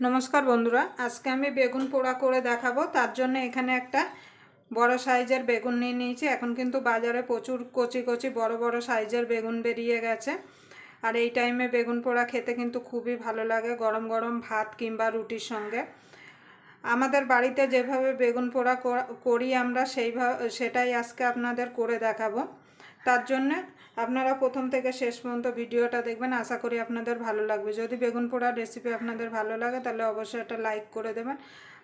নমস্কার বন্ধুরা, আজকে আমি বেগুন পোড়া করে দেখাবো। তার জন্য এখানে একটা বড় সাইজের বেগুন নিয়ে নিয়েছি। এখন কিন্তু বাজারে প্রচুর কচি কচি বড় বড় সাইজের বেগুন বেরিয়ে গেছে। আর এই টাইমে বেগুন পোড়া খেতে কিন্তু খুবই ভালো লাগে, গরম গরম ভাত কিংবা রুটির সঙ্গে। আমাদের বাড়িতে যেভাবে বেগুন পোড়া করি আমরা সেইভাবে, সেটাই আজকে আপনাদের করে দেখাবো। তার জন্যে আপনারা প্রথম থেকে শেষ পর্যন্ত ভিডিওটা দেখবেন। আশা করি আপনাদের ভালো লাগবে। যদি বেগুন পোড়ার রেসিপি আপনাদের ভালো লাগে, তাহলে অবশ্যই একটা লাইক করে দেবেন।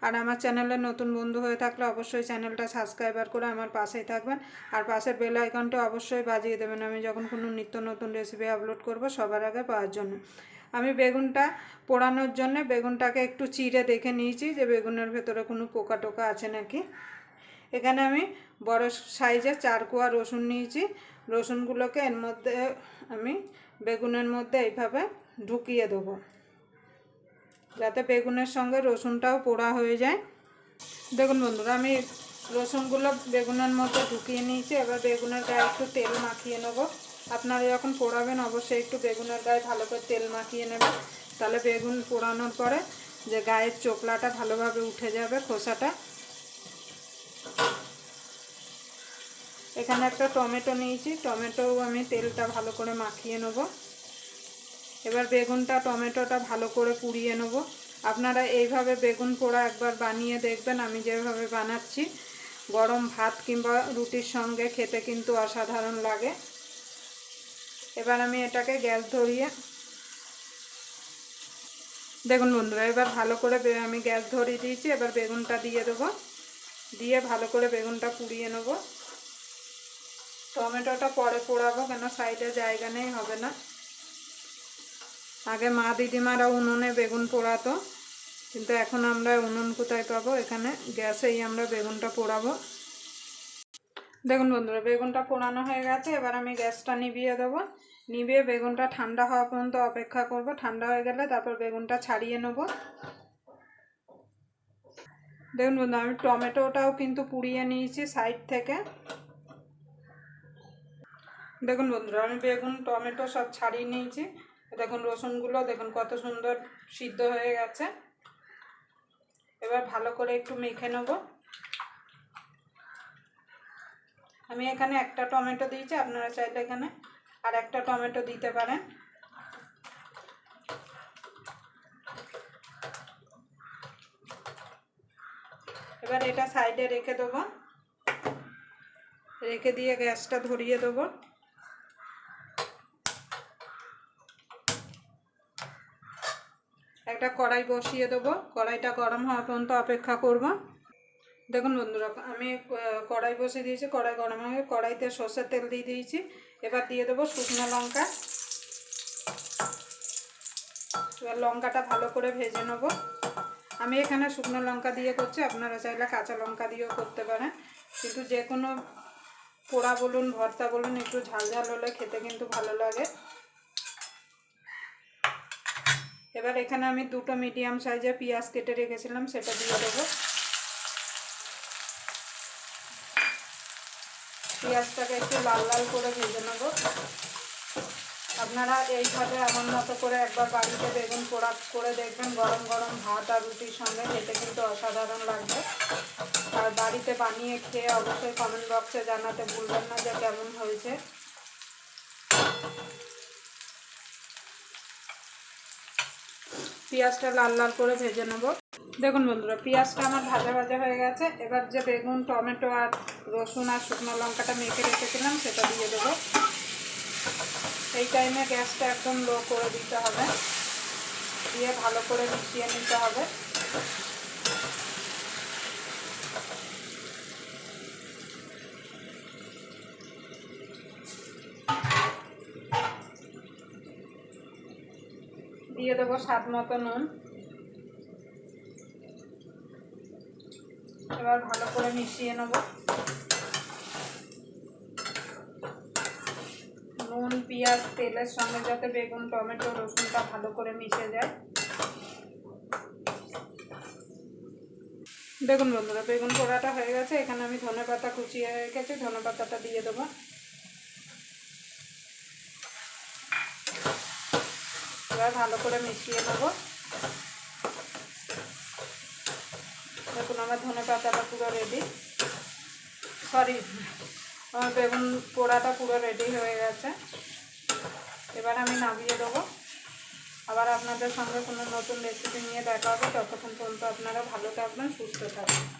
আর আমার চ্যানেলে নতুন বন্ধু হয়ে থাকলে অবশ্যই চ্যানেলটা সাবস্ক্রাইবার করে আমার পাশেই থাকবেন। আর পাশের বেল আইকনটা অবশ্যই বাজিয়ে দেবেন। আমি যখন কোনো নিত্য নতুন রেসিপি আপলোড করব সবার আগে পাওয়ার জন্য। আমি বেগুনটা পোড়ানোর জন্য বেগুনটাকে একটু চিড়ে দেখে নিয়েছি যে বেগুনের ভেতরে কোনো পোকা টোকা আছে নাকি। এখানে আমি বড় সাইজে চার কোয়া রসুন নিয়েছি। রসুনগুলোকে এর মধ্যে আমি বেগুনের মধ্যে এইভাবে ঢুকিয়ে দেবো। যাতে বেগুনের সঙ্গে রসুনটাও পোড়া হয়ে যায়। দেখুন বন্ধুরা, আমি রসুনগুলো বেগুনের মধ্যে ঢুকিয়ে নিয়েছি। এবার বেগুনের গায়ে একটু তেল মাখিয়ে নেব। আপনারা যখন পোড়াবেন, অবশ্যই একটু বেগুনের গায়ে ভালো করে তেল মাখিয়ে নেবেন। তাহলে বেগুন পোড়ানোর পরে যে গায়ের চোকলাটা ভালোভাবে উঠে যাবে খোসাটা এখানে একটা টমেটো নিয়েছি। টমেটোও আমি তেলটা ভালো করে মাখিয়ে নেব। এবার বেগুনটা, টমেটোটা ভালো করে পুড়িয়ে নেব। আপনারা এইভাবে বেগুন পোড়া একবার বানিয়ে দেখবেন, আমি যেভাবে বানাচ্ছি। গরম ভাত কিংবা রুটির সঙ্গে খেতে কিন্তু অসাধারণ লাগে। এবার আমি এটাকে গ্যাস ধরিয়ে, দেখুন বন্ধুরা, এবার ভালো করে আমি গ্যাস ধরিয়ে দিয়েছি। এবার বেগুনটা দিয়ে দেবো। দিয়ে ভালো করে বেগুনটা পুড়িয়ে নেব। টমেটোটা পরে পোড়াবো কেন সাইডে জায়গা নেই, হবে না। আগে মা দিদিমারা উনুনে বেগুন পোড়াতো, কিন্তু এখন আমরা উনুন কোথায় পাবো? এখানে গ্যাসেই আমরা বেগুনটা পোড়াবো। দেখুন বন্ধুরা, বেগুনটা পোড়ানো হয়ে গেছে, এবার আমি গ্যাসটা নিভিয়ে দেবো। নিভিয়ে বেগুনটা ঠান্ডা হওয়া পর্যন্ত অপেক্ষা করব। ঠান্ডা হয়ে গেলে তারপর বেগুনটা ছাড়িয়ে নেব। দেখুন বন্ধু আমি টমেটোটাও কিন্তু পুড়িয়ে নিয়েছি সাইড থেকে। দেখুন বন্ধুরা, আমি বেগুন, টমেটো সব ছাড়িয়ে নিয়েছি। দেখুন রসুনগুলো, দেখুন কত সুন্দর সিদ্ধ হয়ে গেছে। এবার ভালো করে একটু মেখে নেব। আমি এখানে একটা টমেটো দিয়েছি, আপনারা চাইলে এখানে আর একটা টমেটো দিতে পারেন। এবার এটা সাইডে রেখে দেবো। রেখে দিয়ে গ্যাসটা ধরিয়ে দেবো। একটা কড়াই বসিয়ে দেবো। কড়াইটা গরম হওয়া পর্যন্ত অপেক্ষা করব। দেখুন বন্ধুরা, আমি কড়াই বসিয়ে দিয়েছি। কড়াই গরম হয়ে কড়াইতে সর্ষের তেল দিয়ে দিয়েছি। এবার দিয়ে দেবো শুকনো লঙ্কা। এবার লঙ্কাটা ভালো করে ভেজে নেব। আমি এখানে শুকনো লঙ্কা দিয়ে করছি। আপনারা চাইলে কাঁচা লঙ্কা দিয়েও করতে পারেন। কিন্তু যে কোনো পোড়া বলুন, ভর্তা বলুন, একটু ঝাল ঝাল হলে খেতে কিন্তু ভালো লাগে। এবার এখানে আমি দুটো মিডিয়াম সাইজের পেঁয়াজ কেটে রেখেছিলাম, সেটা দিয়ে দেবো। পেঁয়াজটাকে একটু লাল লাল করে ভেজে নেব। আপনারা এইভাবে এমন মতো করে একবার বাড়িতে বেগুন পোড়া করে দেখবেন, গরম গরম ভাত আর রুটির সঙ্গে খেতে কিন্তু অসাধারণ লাগবে। আর বাড়িতে বানিয়ে খেয়ে অবশ্যই কমেন্ট বক্সে জানাতে ভুলবেন না যে কেমন হয়েছে। পেঁয়াজটা লাল লাল করে ভেজে নেব। দেখুন বন্ধুরা, পেঁয়াজটা আমার ভাজা ভাজা হয়ে গেছে। এবার যে বেগুন, টমেটো আর রসুন আর শুকনো লঙ্কাটা মেখে রেখেছিলাম, সেটা দিয়ে দেবো। এই টাইমে গ্যাসটা একদম লো করে দিতে হবে। দিয়ে ভালো করে মিশিয়ে নিতে হবে। দিয়ে দেবো স্বাদ মতো নুন। এবার ভালো করে মিশিয়ে নেব। নুন, পেঁয়াজ, তেলের সঙ্গে যাতে বেগুন, টমেটো, রসুনটা ভালো করে মিশে যায়। দেখুন বন্ধুরা, বেগুন পোড়াটা হয়ে গেছে। এখানে আমি ধনে পাতা কুচিয়ে রেখেছি। ধনে পাতাটা দিয়ে দেবো। আবার ভালো করে মিশিয়ে নেব। দেখুন, আমার ধনে পাতাটা পুরো রেডি সরি আমার বেগুন পোড়াটা পুরো রেডি হয়ে গেছে। এবার আমি নামিয়ে দেবো। আবার আপনাদের সঙ্গে কোনো নতুন রেসিপি নিয়ে দেখা হবে। ততক্ষণ পর্যন্ত আপনারা ভালো থাকবেন, সুস্থ থাকবেন।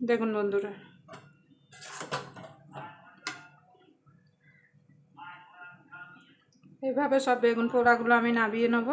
দেখুন বন্ধুরা। এইভাবে সব বেগুন পোড়াগুলো আমি নামিয়ে নেব।